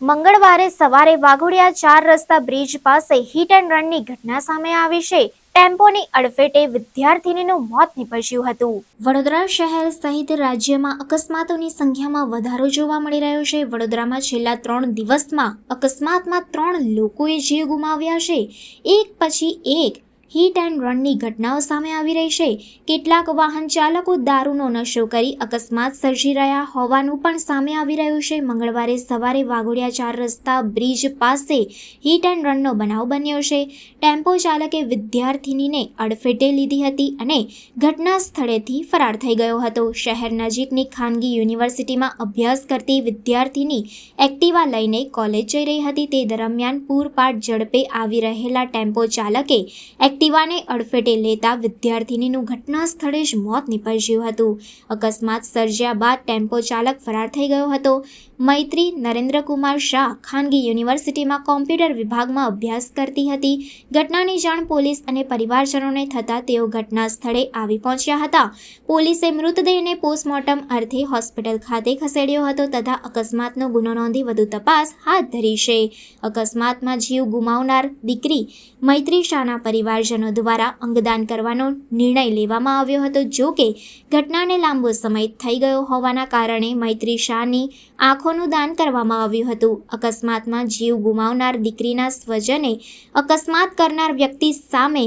મંગળવારે સવારે વાઘોડિયા ચાર રસ્તા બ્રિજ પાસે હિટ એન્ડ રનની ઘટના સામે આવી છે. ટેમ્પોની અડફેટે વિદ્યાર્થીનીનું મોત નીપજ્યું હતું. વડોદરા શહેર સહિત રાજ્યમાં અકસ્માતોની સંખ્યામાં વધારો જોવા મળી રહ્યો છે. વડોદરામાં છેલ્લા ત્રણ દિવસમાં અકસ્માતમાં ત્રણ લોકોએ જીવ ગુમાવ્યા છે. એક પછી એક હિટ એન્ડ રનની ઘટનાઓ સામે આવી રહી છે. કેટલાક વાહન ચાલકો દારૂનો નશો કરી અકસ્માત સર્જી રહ્યા હોવાનું પણ સામે આવી રહ્યું છે. મંગળવારે સવારે વાઘોડિયા ચાર રસ્તા બ્રિજ પાસે હિટ એન્ડ રનનો બનાવ બન્યો છે. ટેમ્પો ચાલકે વિદ્યાર્થિનીને અડફેટે લીધી હતી અને ઘટના સ્થળેથી ફરાર થઈ ગયો હતો. શહેર નજીકની ખાનગી યુનિવર્સિટીમાં અભ્યાસ કરતી વિદ્યાર્થીની એક્ટિવા લઈને કોલેજ જઈ રહી હતી. તે દરમિયાન પૂરપાટ ઝડપે આવી રહેલા ટેમ્પો ચાલકે એક્ટિવાને અડફેટે લેતા વિદ્યાર્થિનીનું ઘટના સ્થળે જ મોત નીપજ્યું હતું. અકસ્માત સર્જ્યા બાદ ટેમ્પો ચાલક ફરાર થઈ ગયો હતો. મૈત્રી નરેન્દ્રકુમાર શાહ ખાનગી યુનિવર્સિટીમાં કોમ્પ્યુટર વિભાગમાં અભ્યાસ કરતી હતી. ઘટનાની જાણ પોલીસ અને પરિવારજનોને થતાં તેઓ ઘટના સ્થળે આવી પહોંચ્યા હતા. પોલીસે મૃતદેહને પોસ્ટમોર્ટમ અર્થે હોસ્પિટલ ખાતે ખસેડ્યો હતો તથા અકસ્માતનો ગુનો નોંધી વધુ તપાસ હાથ ધરી છે. અકસ્માતમાં જીવ ગુમાવનાર દીકરી મૈત્રી શાહના પરિવારજનો દ્વારા અંગદાન કરવાનો નિર્ણય લેવામાં આવ્યો હતો. જો કે, ઘટનાને લાંબો સમય થઈ ગયો હોવાના કારણે મૈત્રી શાહની આંખોનું દાન કરવામાં આવ્યું હતું. અકસ્માતમાં જીવ ગુમાવનાર દીકરીના સ્વજને અકસ્માત કરનાર વ્યક્તિ સામે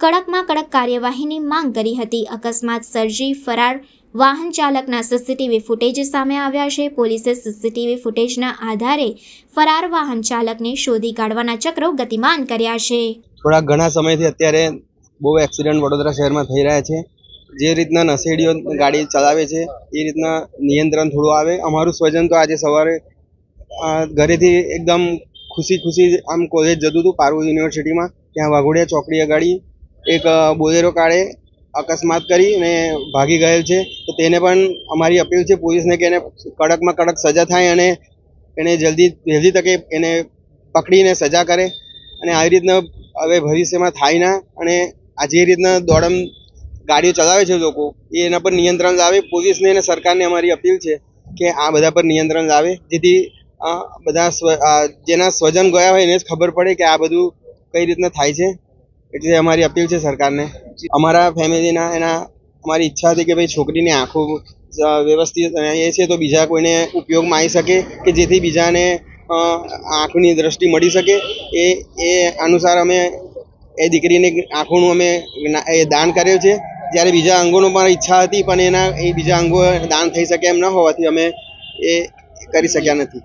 કડકમાં કડક કાર્યવાહીની માંગ કરી હતી. અકસ્માત સર્જી ફરાર વાહન ચાલકના સીસીટીવી ફૂટેજ સામે આવ્યા છે. પોલીસે સીસીટીવી ફૂટેજના આધારે ફરાર વાહન ચાલકને શોધી કાઢવાના ચક્રો ગતિમાન કર્યા છે. થોડા ઘણા સમયથી અત્યારે બહુ એક્સિડન્ટ વડોદરા શહેરમાં થઈ રહ્યા છે. જે રીતના નશેડીઓ ગાડી ચલાવે છે, એ રીતના નિયંત્રણ થોડું આવે. અમારું સ્વજન તો આજે સવારે ઘરેથી એકદમ ખુશી ખુશી આમ કોલેજ જતું હતું, પારુલ યુનિવર્સિટીમાં ત્યાં વાઘોડિયા ચોકડી આગળ એક બોલેરો કાળે અકસ્માત કરી અને ભાગી ગયેલ છે. તો તેને પણ અમારી અપીલ છે પોલીસને કે એને કડકમાં કડક સજા થાય અને એને જલ્દી વહેલી તકે એને પકડીને સજા કરે. અને આવી રીતના હવે ભવિષ્યમાં થાય ના. અને આ જે રીતના દોડમ ગાડીઓ ચલાવે છે લોકો, એ એના પર નિયંત્રણ લાવે. પોલીસને અને સરકારને અમારી અપીલ છે કે આ બધા પર નિયંત્રણ લાવે. જેથી બધા જેના સ્વજન ગયા હોય એને જ ખબર પડે કે આ બધું કઈ રીતના થાય છે. એટલે અમારી અપીલ છે સરકારને. અમારા ફેમિલીના એના, અમારી ઈચ્છા હતી કે ભાઈ છોકરીની આંખો વ્યવસ્થિત એ છે તો બીજા કોઈને ઉપયોગમાં આવી શકે કે જેથી બીજાને આંખની દ્રષ્ટિ મળી શકે. એ એ અનુસાર અમે એ દીકરીની આંખોનું અમે એ દાન કર્યું છે. જ્યારે બીજા અંગોનો પણ ઈચ્છા હતી, પણ એના એ બીજા અંગો દાન થઈ શકે એમ ન હોવાથી અમે એ કરી શક્યા નથી.